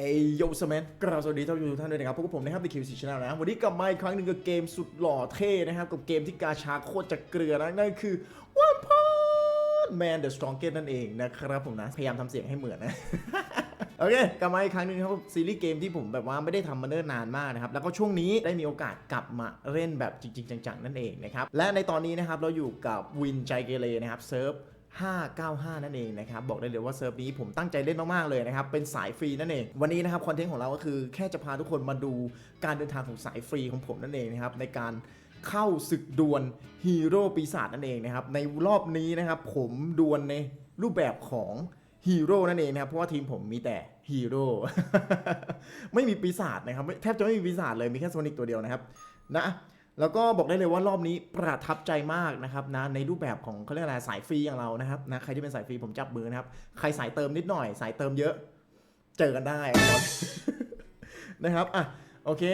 เอยโยสแมนกราบสวัสดีท่านผู้ชมทุกท่านด้วยนะครับพวกบผมนะครับในคิวซีชแนลนะวันนี้กลับมาอีกครั้งหนึ่งกับเกมสุดหล่อเท่นะครับ กับเกมที่กาชาโคตรจะเกลือนะนั่นคือ One Punch Man the Strongest นั่นเองนะครับผมนะ พยายามทำเสียงให้เหมือนนะโอเคกลับมาอีกครั้งหนึ่งครับซีรีส์เกมที่ผมแบบว่าไม่ได้ทำมาเนิ่นนานมากนะครับแล้วก็ช่วงนี้ได้มีโอกาสกลับมาเล่นแบบจริง ๆ จังๆนั่นเองนะครับและในตอนนี้นะครับเราอยู่กับวินใจเกเรนะครับเซิร์ฟ 595 นั่นเองนะครับ บอกได้เลยว่าเซิร์ฟนี้ผมตั้งใจเล่นมาก ๆ เลยนะครับ เป็นสายฟรีนั่นเอง วันนี้นะครับคอนเทนต์ของเราก็คือแค่จะพาทุกคนมาดูการเดินทางของสายฟรีของผมนั่นเองนะครับ ในการเข้าศึกดวลฮีโร่ปีศาจนั่นเองนะครับ ในรอบนี้นะครับ ผมดวลในรูปแบบของฮีโร่นั่นเองนะครับ เพราะว่าทีมผมมีแต่ฮีโร่ไม่มีปีศาจนะครับแทบจะไม่มีปีศาจเลยมีแค่โซนิกตัวเดียวนะครับนะ แล้วก็บอกได้เลยว่ารอบนี้ประทับใจมากนะครับนะในรูปแบบของเขาเรียกอะไรสายฟรีอย่างเรานะครับนะใครที่เป็นสายฟรีผมจับมือนะครับ ใครสายเติมนิดหน่อย สายเติมเยอะ เจอกันได้นะครับอะโอเค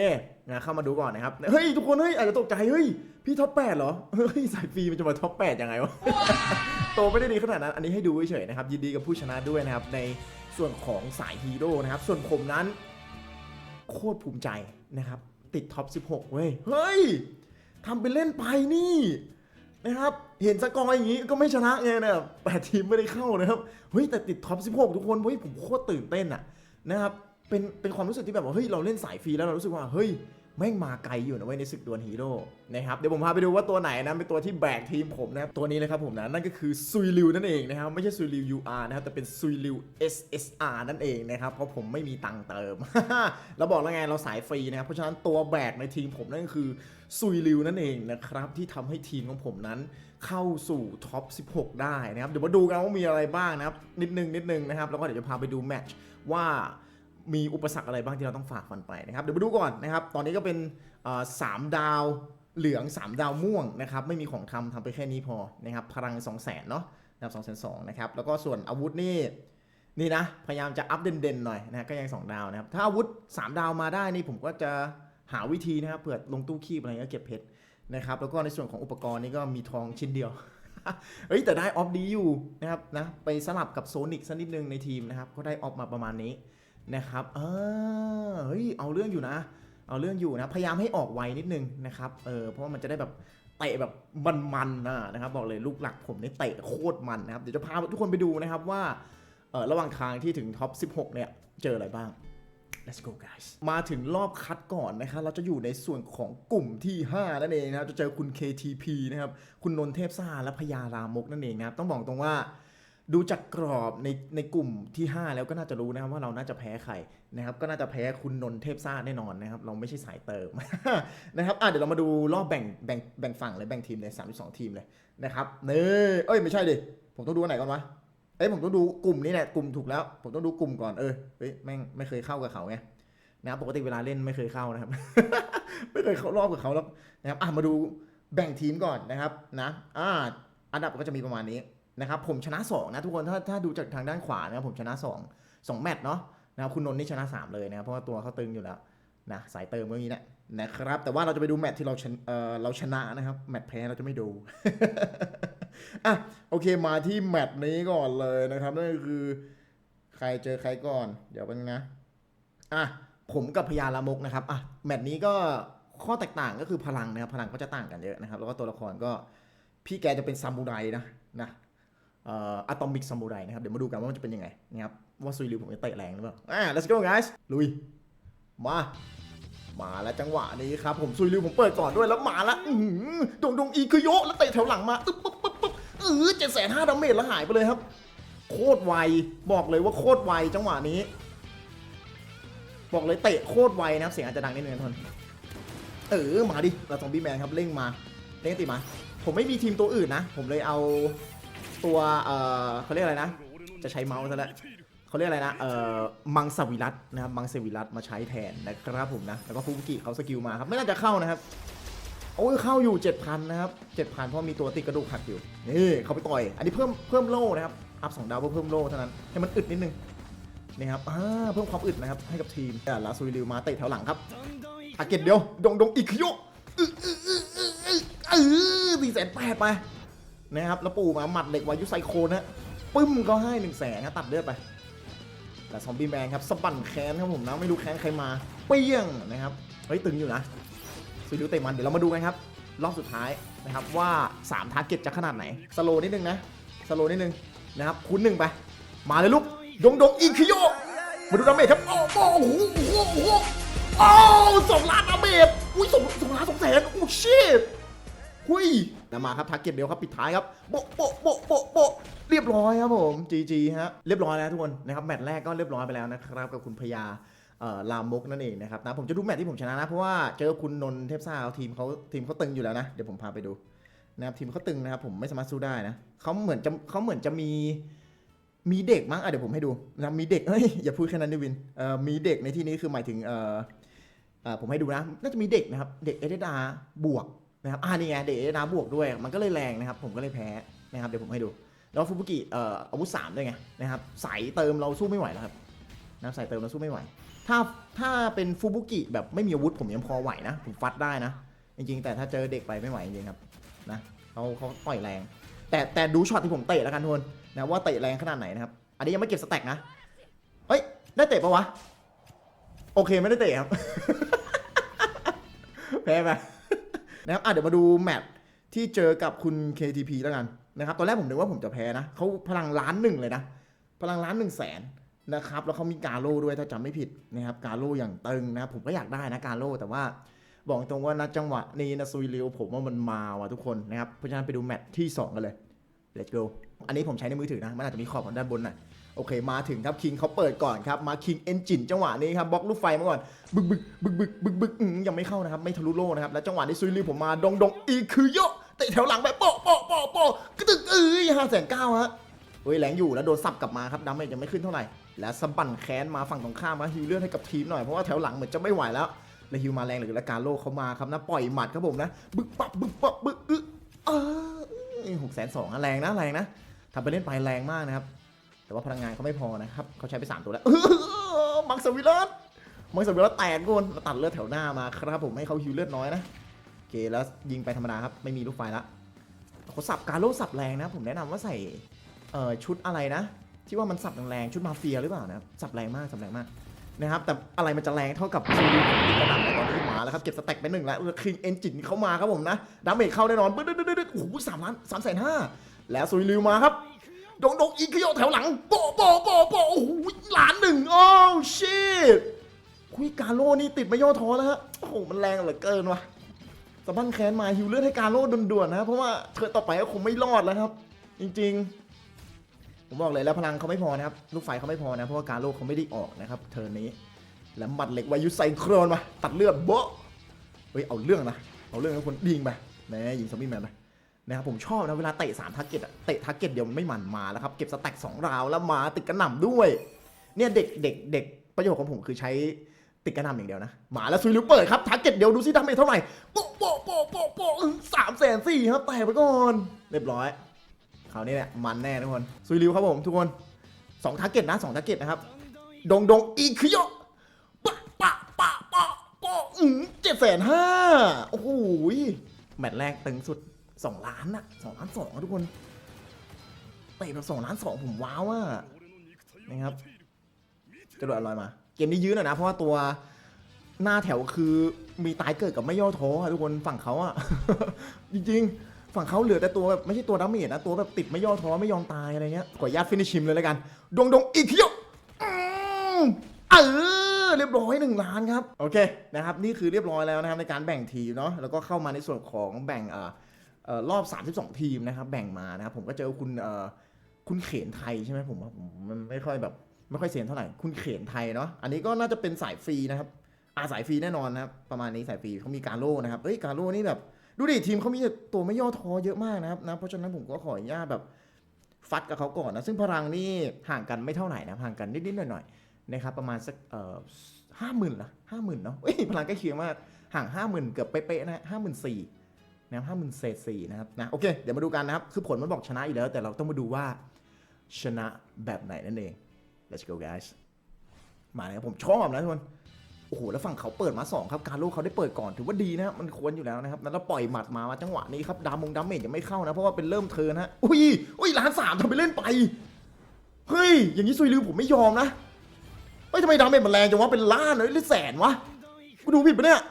นะเข้ามาดูก่อนนะครับเฮ้ยทุกคนเฮ้ยอาจจะตกใจเฮ้ยพี่ท็อปแปดเหรอเฮ้ยสายฟรีมันจะมาท็อปแปดยังไงวะโตไม่ได้ดีขนาดนั้นอันนี้ให้ดูเฉยๆนะครับยินดีกับผู้ชนะด้วยนะครับในส่วนของสายฮีโร่นะครับส่วนผมนั้น โคตรภูมิใจนะครับ ติดท็อป 16 เว้ย เฮ้ยทำเป็นเล่นไปนี่นะครับ เห็นสกอร์อย่างนี้ก็ไม่ชนะไงนะแปดทีมไม่ได้เข้านะครับ เฮ้ย แต่ติดท็อป 16 ทุกคนเฮ้ยผมโคตรตื่นเต้นอะนะครับ เป็นเป็นความรู้สึกที่แบบว่าเฮ้ยเราเล่นสายฟรีแล้วเรารู้สึกว่าเฮ้ย แม่งมาไกลอยู่นะเว้ยในศึกดวลฮีโร่นะครับเดี๋ยวผมพาไปดูว่าตัวไหนนะเป็นตัวที่แบกทีมผมนะครับตัวนี้เลยครับผมนะนั่นก็คือซุยลิวนั่นเองนะครับไม่ใช่ซุยลิว UR นะครับแต่เป็นซุยลิว SSR นั่นเองนะครับเพราะผมไม่มีตังค์เติมแล้วบอกแล้วไงเราสายฟรีนะครับเพราะฉะนั้นตัวแบกในทีมผมนั่นก็คือซุยลิวนั่นเองนะครับที่ทำให้ทีมของผมนั้นเข้าสู่ท็อป 16 ได้นะครับเดี๋ยวมาดูกันว่ามีอะไรบ้างนะครับนิดนึงนิดนึงนะครับแล้วก็เดี๋ยวจะพาไปดูแมตช์ว่า มีอุปสรรคอะไรบ้างที่เราต้องฝ่าฟันไปนะครับ เดี๋ยวมาดูก่อนนะครับ ตอนนี้ก็เป็นสามดาวเหลือง 3 ดาวม่วงนะครับ ไม่มีของทำทำไปแค่นี้พอนะครับ พลัง 2 0 0แสนเนาะนะครับ2 2 0 0นะครับ แล้วก็ส่วนอาวุธนี่ นี่นะ พยายามจะอัพเด่นๆหน่อยนะก็ยัง 2 ดาวนะครับ ถ้าอาวุธ 3 ดาวมาได้นี่ผมก็จะหาวิธีนะครับ เผื่อลงตู้คีบอะไรก็เก็บเพชรนะครับ แล้วก็ในส่วนของอุปกรณ์นี่ก็มีทองชิ้นเดียว เฮ้ยแต่ได้ออฟดีอยู่นะครับนะ ไปสลับกับโซนิกสักนิดนึงในทีมนะครับ ก็ได้ออฟมาประมาณนี้ นะครับเออเฮ้ยเอาเรื่องอยู่นะ เอาเรื่องอยู่นะ พยายามให้ออกไวนิดนึงนะครับเออเพราะว่ามันจะได้แบบเตะแบบมันๆนะนะครับ บอกเลยลูกหลักผมนี่เตะโคตรมันนะครับเดี๋ยวจะพาทุกคนไปดูนะครับว่าเออระหว่างทางที่ถึงท็อป 16 เนี่ย เจออะไรบ้าง let's go guys มาถึงรอบคัดก่อนนะครับ เราจะอยู่ในส่วนของกลุ่มที่ 5 นั่นเองนะครับ จะเจอคุณ KTP นะครับ คุณนนเทพซาและพญารามกนั่นเองนะครับ ต้องบอกตรงว่า ดูจากกรอบในในกลุ่มที่ 5 แล้วก็น่าจะรู้นะครับว่าเราน่าจะแพ้ใครนะครับก็น่าจะแพ้คุณนนเทพซ่าแน่นอนนะครับเราไม่ใช่สายเติมนะครับอะเดี๋ยวเรามาดูรอบแบ่งแบ่งแบ่งฝั่งเลยแบ่งทีมเลย32ทีมเลยนะครับเน่เอ้ยไม่ใช่ดิผมต้องดูอันไหนก่อนวะเอ้ยผมต้องดูกลุ่มนี้แหละกลุ่มถูกแล้ว ผมต้องดูกลุ่มก่อนเออเฮ้ยแม่งไม่เคยเข้ากับเขาไงนะครับปกติเวลาเล่นไม่เคยเข้านะครับ ไม่เคยเข้ารอบกับเขาแล้วนะครับอะมาดูแบ่งทีมก่อนนะครับนะอ่าอันดับก็จะมีประมาณนี้ นะครับผมชนะ 2 นะทุกคนถ้าถ้าดูจากทางด้านขวานะครับผมชนะ 2 2 แมตช์เนาะนะครับคุณนนท์นี่ชนะ 3 เลยนะครับเพราะว่าตัวเขาตึงอยู่แล้วนะสายเติมเมื่อกี้นะนะครับแต่ว่าเราจะไปดูแมตช์ที่เราชนะเอ่อเราชนะนะครับแมตช์แพ้เราจะไม่ดูอะโอเคมาที่แมตช์นี้ก่อนเลยนะครับนั่นก็คือใครเจอใครก่อน เดี๋ยวเป็นนะอะผมกับพญาลามกนะครับอะแมตช์นี้ก็ข้อแตกต่างก็คือพลังนะครับพลังก็จะต่างกันเยอะนะครับ แล้วก็ตัวละครก็พี่แกจะเป็นซามูไรนะนะ อะตอมิกซามูไรนะครับ เดี๋ยวมาดูกันว่ามันจะเป็นยังไงนะครับ ว่าซุยริวผมจะเตะแรงหรือเปล่า อะ let's go guys ลุย มา มาแล้วจังหวะนี้ครับ ผมซุยริวผมเปิดก่อนด้วยแล้วมาล้วอื้อหือดงดงอีคือโยะแล้วเตะแถวหลังมาอึ๊บปึ๊บปึ๊บปึ๊บเออเจ็ดแสนห้าดาเมจแล้วหายไปเลยครับ โคตรไว บอกเลยว่าโคตรไวจังหวะนี้ บอกเลยเตะโคตรไวนะครับ เสียงอาจจะดังนิดนึงนะทนเออ มาดิเราซอมบี้แมนครับเร่งมาเร่งติมา ผมไม่มีทีมตัวอื่นนะ ผมเลยเอา ตัวเออเขาเรียกอะไรนะ จะใช้เมาส์ซะแล้วเขาเรียกอะไรนะเออมังสวิรัตนะครับมังสวิรัตมาใช้แทนนะครับผมนะแล้วก็ฟูบุกิเขาสกิลมาครับไม่น่าจะเข้านะครับโอ้ยเข้าอยู่ 7,000 นะครับ 7,000 เพราะมีตัวติดกระดูกหักอยู่นี่เขาไปต่อย อันนี้เพิ่มเพิ่มโล่นะครับอัพสองดาวเพื่อเพิ่มโล่เท่านั้นให้มันอึดนิดนึงนี่ครับอ่าเพิ่มความอึดนะครับให้กับทีมแต่ลาซูริวมาเตะแถวหลังครับอาเกตเดียวดงดงอีกโยเออเออเออเออเออเออสี่แสนแปดไป นะครับแล้วปู่มาหมัดเหล็กวายุไซโคนะปึ้มก็ให้หนึ่งแสนนะตัดเลือดไป แต่ซอมบี้แมนครับสะบั้นแขนครับผมนะไม่รู้แขนใครมาเปี้ยงนะครับเฮ้ยตึงอยู่นะซูริวเตะมันเดี๋ยวเรามาดูกันครับรอบสุดท้ายนะครับว่า3ทาร์เก็ตจะขนาดไหนสโลนิดนึงนะสโลนิดนึงนะครับคูณหนึ่งไป มาเลยลูกดงดงอีคิโยมาดูดาเมจครับโอ้โหโอ้โหโอ้โหโอ้สองล้านดาเมจอุ้ยสองสองล้านสองแสนโอ้ชิต หุยนะมาครับทาร์เก็ตเดียวครับปิดท้ายครับโปะโปะโปะโปะโปะเรียบร้อยครับผม GG ฮะเรียบร้อยแล้วทุกคนนะครับแมตช์แรกก็เรียบร้อยไปแล้วนะครับกับคุณพญาลามกนั่นเองนะครับนะผมจะดูแมตช์ที่ผมชนะนะเพราะว่าเจอคุณนนท์เทพซ่าเอาทีมเขาทีมเขาตึงอยู่แล้วนะเดี๋ยวผมพาไปดูนะครับทีมเขาตึงนะครับผมไม่สามารถสู้ได้นะเขาเหมือนจะเขาเหมือนจะมีมีเด็กมั้งอะเดี๋ยวผมให้ดูนะมีเด็กเฮ้ยอย่าพูดแค่นั้นดิวินเอ่อมีเด็กในที่นี้คือหมายถึงเอ่อผมให้ดูนะน่าจะมีเด็กนะครับเด็กเอเดดาบวก นะครับอ่านี่ไงเด็กเอเดดาบวกด้วยมันก็เลยแรงนะครับ ผมก็เลยแพ้นะครับเดี๋ยวผมให้ดู แล้วฟูบุกิเอ่ออาวุธสามด้วยไงนะครับใส่เติมเราสู้ไม่ไหวแล้วครับนะใส่เติมเราสู้ไม่ไหว ถ้าถ้าเป็นฟูบุกิแบบไม่มีอาวุธผมยังพอไหวนะ ผมฟัดได้นะ จริงๆ แต่ถ้าเจอเด็กไปไม่ไหวจริงครับนะเขาเขาต่อยแรง แต่แต่ดูช็อตที่ผมเตะแล้วกันทุกคนนะว่าเตะแรงขนาดไหนนะครับอันนี้ยังไม่เก็บสแต็กนะเฮ้ยได้เตะปะวะโอเคไม่ได้เตะครับแพ้ไป นะครับอะเดี๋ยวมาดูแมตช์ที่เจอกับคุณ KTP แล้วกันนะครับตอนแรกผมนึกว่าผมจะแพ้นะเขาพลังล้านหนึ่งเลยนะ พลังล้านหนึ่งแสนนะครับแล้วเขามีกาโร่ด้วยถ้าจำไม่ผิดนะครับกาโร่อย่างตึงนะครับผมก็อยากได้นะกาโร่แต่ว่าบอกตรงว่านัดจังหวะนี้นะซุยเลียวผมว่ามันมาว่ะทุกคนนะครับเพราะฉะนั้นไปดูแมตช์ที่ 2 กันเลย let's go อันนี้ผมใช้ในมือถือนะ มันอาจจะมีขอบของด้านบนหน่อย โอเคมาถึงครับคิงเขาเปิดก่อนครับมาคิงเอนจินจังหวะนี้ครับบล็อกลูกไฟมาก่อนบึกบึกบึกบึกบึกบึกยังไม่เข้านะครับไม่ทะลุโล่นะครับแล้วจังหวะนี้ซุยลีผมมาดงดงอีคือโยะเตะแถวหลังไปโปะโปะโปะโปะกระตึกเอ้ยห้าแสนเก้าฮะเฮ้ยแรงอยู่แล้วโดนสับกลับมาครับดาเมจยังไม่ขึ้นเท่าไหร่แล้วสะบั้นแค้นมาฝั่งตรงข้ามมาฮิวเลือดให้กับทีมหน่อยเพราะว่าแถวหลังเหมือนจะไม่ไหวแล้วแล้วฮิวมาแรงเหรือละการโลเขามาครับนะปล่อยหมัดครับผมนะบึกปับบึกปับบึกอึเออหกแสนสองแรงนะแรงนะทำไปเล่นไปแรงมากนะครับ แต่ว่าพลังงานเขาไม่พอนะครับเขาใช้ไป 3 ตัวแล้วมังสวิรัตมังสวิรัตแตกโกนแล้วตัดเลือดแถวหน้ามาครับผมให้เขาฮิวเลือดน้อยนะโอเคแล้วยิงไปธรรมดาครับไม่มีลูกไฟละเขาสับการโลสับแรงนะ ผมแนะนำว่าใส่เอ่อชุดอะไรนะ ที่ว่ามันสับแรงๆชุดมาเฟียหรือเปล่านะสับแรงมากสับแรงมากนะครับแต่อะไรมันจะแรงเท่ากับซีรีส์กระหน่ำในตอนนี้มาแล้วครับเก็บสแต็กไปหนึ่งแล้วคิงเอนจินเข้ามาครับผมนะดาเมจเข้าแน่นอนบึ้ดดึ๊ดดึ๊ดโอ้โหสามล้านสามแสนห้าแล้วซุยลิวมาครับ ดงดงอีกขยโยแถวหลังโปะโปะโปะโปะโอ้โหลานหนึ่งโอ้ชิตคุยกาโลนี่ติดไม่ย่อท้อแล้วฮะโอ้โหมันแรงเหลือเกินว่ะสะบั้นแค้นมาฮิวเลือดให้กาโลด่วนๆนะเพราะว่าเธอต่อไปก็คงไม่รอดแล้วครับ จริง ๆ ผมบอกเลยแล้วพลังเขาไม่พอนะครับลูกไฟเขาไม่พอนะเพราะว่ากาโลเขาไม่ได้ออกนะครับเทิร์นนี้แล้วหมัดเหล็กวายุไซโครนมาตัดเลือดโบ๊ะเฮ้ยเอาเรื่องนะเอาเรื่องนะคนยิงไปแหมยิงซอมบี้แมนไป นะครับผมชอบนะเวลาเตะ3ทาร์เก็ตอะเตะทาร์เก็ตเดียวมันไม่มันมาแล้วครับเก็บสแต็ก2ราวแล้วมาติดกระหน่ำด้วยเนี่ยเด็กเด็กเด็กประโยชน์ของผมคือใช้ติดกระหน่ำอย่างเดียวนะมาแล้วซุยลิวเปิดครับทาร์เก็ตเดียวดูซิดาเมจเท่าไหร่โป๊ะโป๊ะโป๊ะโป๊ะโป๊ะสามแสนสี่ครับแตกไปก่อนเรียบร้อยคราวนี้แหละมันแน่ทุกคนซุยลิวครับผมทุกคนสองทาร์เก็ตนะสองทาร์เก็ตนะครับดงดงอีคิโยปะปะปะปะปะอืมเจ็ดแสนห้าโอ้โหแมตช์แรกตึงสุด สองล้านอะสองล้านสองอะทุกคนเตะแบบสองล้านสองผมว้าวอะนะครับกระโดดลอยมา เกมนี้ยื้อหน่อยนะ เพราะว่าตัวหน้าแถวคือมีตายเกิดกับไม่ย่อท้ออะทุกคนฝั่งเขาอะจริงๆ ฝั่งเขาเหลือแต่ตัวแบบไม่ใช่ตัวดาเมจนะตัวแบบติดไม่ย่อท้อไม่ยอมตายอะไรเงี้ยขออนุญาตฟินิชชิมเลยแล้วกัน ดงดงอีกเที่ยวอืมเออเรียบร้อยหนึ่งล้านครับ โอเคนะครับ นี่คือเรียบร้อยแล้วนะครับในการแบ่งทีมเนาะแล้วก็เข้ามาในส่วนของแบ่งอ่อเอ่อ รอบ 32 ทีมนะครับแบ่งมานะครับผมก็เจอคุณคุณเขนไทยใช่ไหมผมว่าผมมันไม่ค่อยแบบไม่ค่อยเสียนเท่าไหร่คุณเขนไทยเนาะอันนี้ก็น่าจะเป็นสายฟรีนะครับอาสายฟรีแน่นอนนะครับประมาณนี้สายฟรีเขามีการโล่นะครับเอ้ยการโล่นี่แบบดูดิทีมเขามีตัวไม่ย่อท้อเยอะมากนะครับนะเพราะฉะนั้นผมก็ขออนุญาตแบบฟัดกับเขาก่อนนะซึ่งพลังนี่ห่างกันไม่เท่าไหร่นะห่างกันนิดๆหน่อยๆนะครับประมาณสักเอ่อห้าหมื่นละห้าหมื่นเนาะเอ้ยพลังใกล้เคียงมากห่างห้าหมื่นเกือบเป๊ะๆนะห้าหมื่นสี่ นะห้าหมื่นเศษสี่นะครับนะโอเค เดี๋ยวมาดูกันนะครับ คือผลมันบอกชนะอยู่แล้ว แต่เราต้องมาดูว่าชนะแบบไหนนั่นเอง let's go guys มาเลยครับผมชอบนะทุกคนโอ้โหแล้วฝั่งเขาเปิดมา 2 ครับ การโลเขาได้เปิดก่อนถือว่าดีนะมันควรอยู่แล้วนะครับแล้วปล่อยหมัดมามาจังหวะนี้ครับดามงดามเมจยังไม่เข้านะ เพราะว่าเป็นเริ่มเทินฮะอุ้ยอุ้ยล้านสามทำไปเล่นไป เฮ้ย อย่างนี้ซุยลือผมไม่ยอมนะอ้ยทำไมดาเมจมันแรงจังวะเป็นล้านเลยหรือแสนวะกูดูผิดปะเนี่ย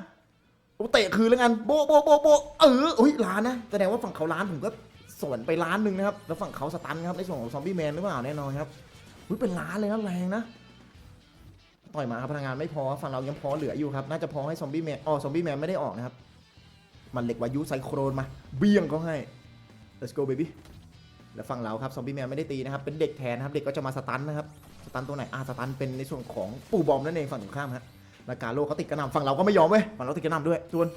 เตะคืนแล้วกันโบะโบะโบะโบะเออเฮ้ยล้านนะแสดงว่าฝั่งเขาล้านผมก็สวนไปล้านหนึ่งนะครับแล้วฝั่งเขาสตันครับในส่วนของซอมบี้แมนหรือเปล่าแน่นอนครับเฮ้ยเป็นล้านเลยนะแรงนะต่อยมาครับพลังงานไม่พอฝั่งเรายังพอเหลืออยู่ครับน่าจะพอให้ซอมบี้แมนอ๋อซอมบี้แมนไม่ได้ออกนะครับมันเหล็กวายุไซโครนมาเบี้ยงเขาให้ let's go baby แล้วฝั่งเราครับซอมบี้แมนไม่ได้ตีนะครับเป็นเด็กแทนนะครับเด็กก็จะมาสตันนะครับสตันตัวไหนอ่าสตันเป็นในส่วนของปู่บอมนั่นเองฝั่งตรงข้ามฮะ แล้วกาโลเขาติดกระหน่ำฝั่งเราก็ไม่ยอมเว้ยฝั่งเราติดกระหน่ำด้วยทวน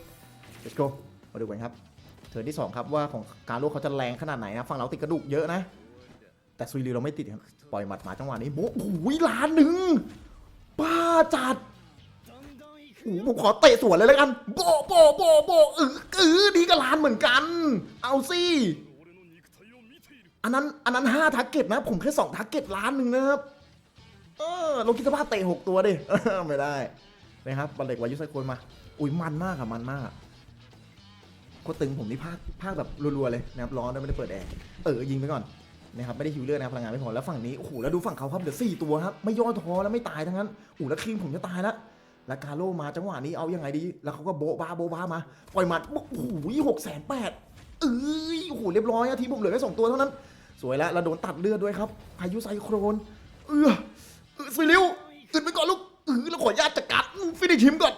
let's go มาดูกันครับเทิร์นที่สองครับว่าของการโลเขาจะแรงขนาดไหนนะฝั่งเราติดกระดูกเยอะนะ แต่ซุยรีเราไม่ติดครับปล่อยหมัดหมาจังหวะนี้โอ้โหล้านหนึ่งบ้าจัดโอ้ผมขอเตะสวนเลยแล้วกันโบโบโบโบเออเออดีก็ล้านเหมือนกัน เอาสิอันนั้นอันนั้นห้าทาร์เก็ตนะ ผมแค่สองทาร์เก็ตล้านหนึ่งนะครับเออลองคิดสภาพเตะหกตัวดิไม่ได้ นะครับบัลเล็กวายุไซโคนมา อุ้ยมันมากอะมันมากอะโคตรตึงผมนี่ภาคภาคแบบรัวๆเลยนะครับร้อนด้วยไม่ได้เปิดแอร์เออยิงไปก่อนนะครับไม่ได้ฮิวเลือดนะพลังงานไม่พอแล้วฝั่งนี้โอ้โหแล้วดูฝั่งเขาครับเหลือสี่ตัวครับไม่ย่อท้อแล้วไม่ตายทั้งนั้นโอ้โหแล้วครีมผมจะตายแล้วแล้วกาโลมาจังหวะนี้เอายังไงดี แล้วเขาก็โบะบ้าโบะบ้ามาปล่อยหมัดโอ้โหหกแสนแปดเอ้ยโอ้โหเรียบร้อยอะทีผมเหลือแค่สองตัวเท่านั้น สวยแล้วเราโดนตัดเลือดด้วยครับพายุไซโครน เออเออสิเร็วอึดไปก่อนลูก เออแล้วขออนุญาตจัดการฟินิชชิมก่อน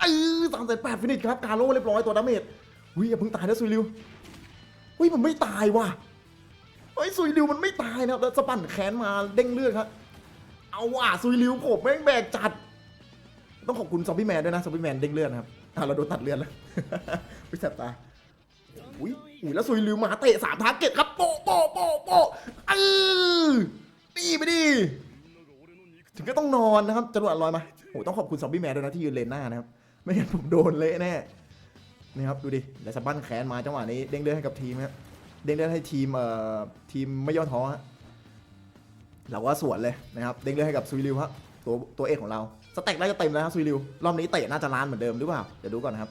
เออสามแสนแปดฟินิชครับ กาโลเรียบร้อยตัวดาเมจอุ้ยอย่าเพิ่งตายนะซุยริวอุ้ยมันไม่ตายว่ะเฮ้ซุยริวมันไม่ตายนะครับแล้วสปั่นแขนมาเด้งเลือดครับเอาว่ะซุยริวโผมแม่งแบกจัด ต้องขอบคุณซอมบี้แมนด้วยนะซอมบี้แมนเด้งเลือดนะครับอะเราโดนตัดเลือดแล้ววิแสบตาอุ้ยอุ้ยแล้วซุยลิวมาเตะสามทาร์เก็ตครับโปะโปะโปะโปะเออนี่ไปดิ ถึงก็ต้องนอนนะครับจรวดลอยมาโอ้ต้องขอบคุณซอมบี้แมนด้วยนะที่ยืนเลนหน้านะครับ ไม่งั้นผมโดนเละแน่นี่ครับดูดิแล้วสะบั้นแขนมาจังหวะนี้เด้งเลือดให้กับทีมครับเด้งเลือดให้ทีมเอ่อทีมไม่ย่อท้อฮะเราก็สวนเลยนะครับเด้งเลือดให้กับซุยลิวครับตัวตัวเอกของเราสเต็กน่าจะเต็มแล้วครับซุยริวรอบนี้เตะน่าจะล้านเหมือนเดิมหรือเปล่าเดี๋ยวดูก่อนนะครับ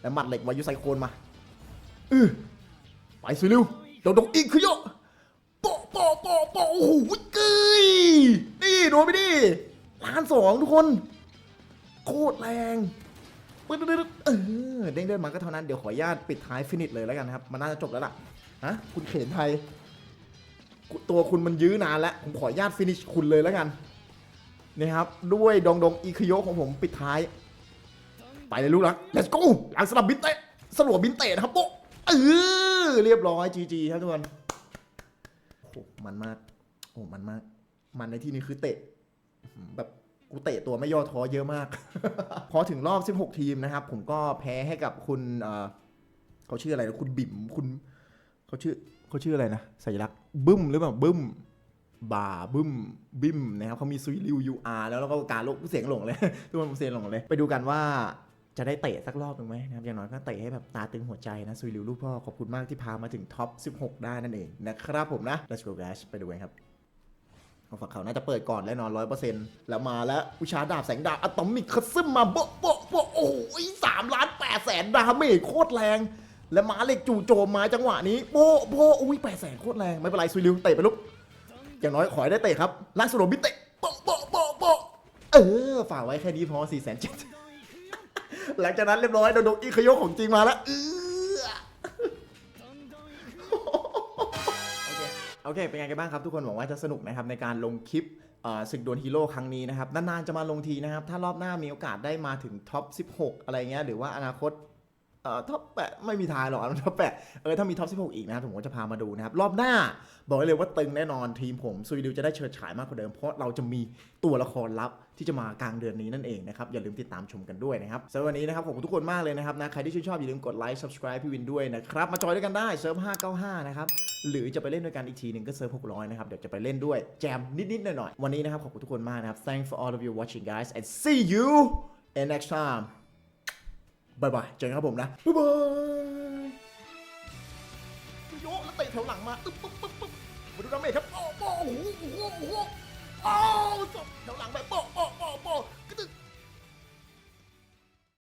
แล้วหมัดเหล็กวายุไซโคนมาอือไปซุยริวโดดงอีกคือโยกโปะโปะโปะโปะโอ้โหเกยี่โดนไปดิล้านสองทุกคน โคตรแรงปึ๊ดเออเด้งเดินมาก็เท่านั้นเดี๋ยวขออนุญาตปิดท้ายฟินิชเลยแล้วกันครับ มันน่าจะจบแล้วล่ะฮะคุณเขนไทย ตัวคุณมันยื้อนานแล้ว ผมขออนุญาตฟินิชคุณเลยแล้วกันนะครับ ด้วยดองดองอีคโยของผมปิดท้าย ไปเลยลูกหลัก let's go หลังสลับบินเตะสลัวบินเตะนะครับโปะเออเรียบร้อยจีจีครับทุกคนโอ้โหมันมากโอ้มันมาก มันในที่นี้คือเตะอื้อหือแบบกูเตะตัวไม่ย่อท้อเยอะมาก พอถึงรอบ 16 ทีมนะครับ ผมก็แพ้ให้กับคุณเอ่อเขาชื่ออะไรนะคุณบิ่มคุณเขาชื่อเขาชื่ออะไรนะสัญลักษณ์บึ้มหรือเปล่าบึ้มบาบึ้มบิมนะครับเขามีซุยริวยูอาร์แล้วแล้วก็การโลกเสียงหลงเลย ทุกคนเสียงหลงเลย ไปดูกันว่าจะได้เตะสักรอบหนึ่งไหมนะครับอย่างน้อยก็เตะให้แบบตาตึงหัวใจนะซุยริวลูกพ่อขอบคุณมากที่พามาถึงท็อป 16 ได้นั่นเองนะครับผมนะ Let's go guys ไปดูกันครับ เอาฝั่งเขาน่าจะเปิดก่อนแน่นอนร้อยเปอร์เซ็นต์แล้วมาแล้ววิชาดาบแสงดาบอะตอมิกคัสซึมมาโบะโบะโบะโอ้ยสามล้านแปดแสนดาเมจโคตรแรง แล้วมาเหล็กจู่โจมมาจังหวะนี้โบะโบะอุ้ยแปดแสนโคตรแรงไม่เป็นไรซุยริวเตะไปลูกอย่างน้อยขอให้ได้เตะครับลากสโลบิเตะโปะโปะโปะโปะเออฝากไว้แค่นี้พอ4 7 0 0 0หลังจากนั้นเรียบร้อยโดนอีคโยของจริงมาแล้ว โอเค เป็นไงกันบ้างครับทุกคนหวังว่าจะสนุกนะครับในการลงคลิปศึกดวลฮีโร่ครั้งนี้นะครับนานๆจะมาลงทีนะครับถ้ารอบหน้ามีโอกาสได้มาถึงท็อป 16 อะไรเงี้ยหรือว่าอนาคต เอ่อท็อปแปดไม่มีทางหรอกท็อปแปดเออถ้ามีท็อปสิบหกอีกนะครับผมก็จะพามาดูนะครับ รอบหน้าบอกได้เลยว่าตึงแน่นอนทีมผมซูดิวจะได้เฉิดฉายมากกว่าเดิม เพราะเราจะมีตัวละครลับที่จะมากลางเดือนนี้นั่นเองนะครับ อย่าลืมติดตามชมกันด้วยนะครับสำหรับวันนี้นะครับขอบคุณทุกคนมากเลยนะครับนะใครที่ชื่นชอบอย่าลืมกดไลค์ subscribe พี่วินด้วยนะครับมาจอยด้วยกันได้เซิร์ฟ595นะครับหรือจะไปเล่นด้วยกันอีกทีหนึ่งก็เซิร์ฟ600นะครับเดี๋ยวจะไปเล่นด้วยแจมนิดๆหน่อยๆวันนี้นะครับขอบคุณทุกคนมากนะครับ thanks for all of you watching guys and see you in next time บายบายเจอกันครับผมนะ บ๊ายบายโยกแล้วเตะแถวหลังมาปึ๊บปึ๊บปึ๊บปึ๊บมาดูดาเมจครับโอ้โหโอ้โหโอ้โหโอ้โหจบแถวหลังไปโป๊ะโป๊ะโป๊ะโป๊ะ